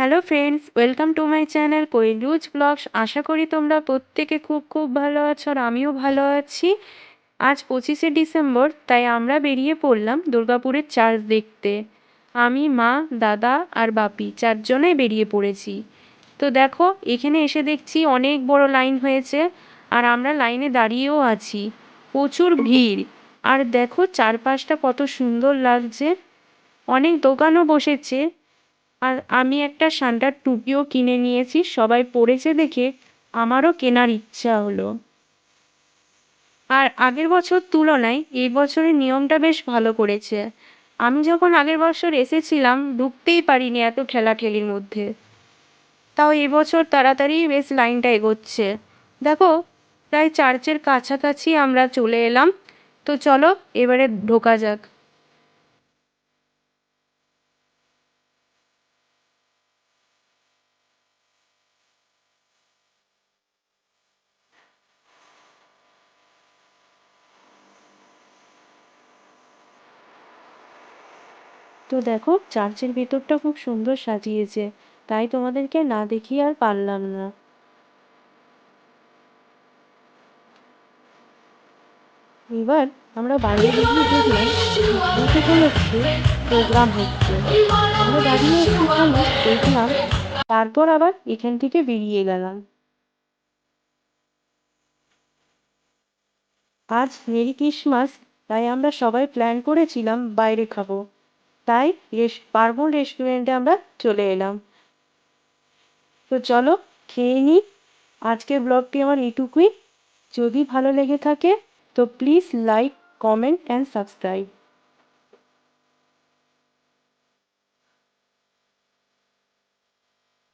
Hello friends welcome to my channel কৈলুজ blogs আশা করি তোমরা প্রত্যেকে খুব খুব ভালো আছো আর আমিও ভালো আছি। আজ পঁচিশে ডিসেম্বর, তাই আমরা বেরিয়ে পড়লাম দুর্গাপুরের চার্চ দেখতে। আমি, মা, দাদা আর বাপি চারজনে বেরিয়ে পড়েছি। তো দেখো, এখানে এসে দেখছি অনেক বড় লাইন হয়েছে আর আমরা লাইনে দাঁড়িয়েও আছি। প্রচুর ভিড়। আর দেখো, চারপাশটা কত সুন্দর লাগছে। অনেক দোকানও বসেছে। আর আমি একটা সান্টার টুপিও কিনে নিয়েছি, সবাই পরেছে দেখে আমারও কেনার ইচ্ছা হলো। আর আগের বছর তুলনায় এই বছরের নিয়মটা বেশ ভালো করেছে। আমি যখন আগের বছর এসেছিলাম, ঢুকতেই পারিনি এত ঠেলাঠেলির মধ্যে। তাও এবছর তাড়াতাড়ি বেশ লাইনটা এগোচ্ছে। দেখো, প্রায় চার্চের কাছাকাছি আমরা চলে এলাম। তো চলো, এবারে ঢোকা যাক। তো দেখো, চার্চের ভেতরটা খুব সুন্দর সাজিয়েছে। তাই তোমাদেরকে না দেখিয়ে আর পারলাম না। এবার আমরা বাইরে বেরিয়ে দেখলাম দুটো হচ্ছে প্রোগ্রাম হচ্ছে। আমরা দাঁড়িয়ে একটুখানি দেখলাম, তারপর আবার এখান থেকে বেরিয়ে গেলাম। আজ মেরি ক্রিসমাস, তাই আমরা সবাই প্ল্যান করেছিলাম বাইরে খাব। তাই রেস, পার্বণ রেস্টুরেন্টে আমরা চলে এলাম। তো চলো খেয়ে নিই আজকের ব্লগটি আমার এটুকুই। যদি ভালো লেগে থাকে, তো please like comment and subscribe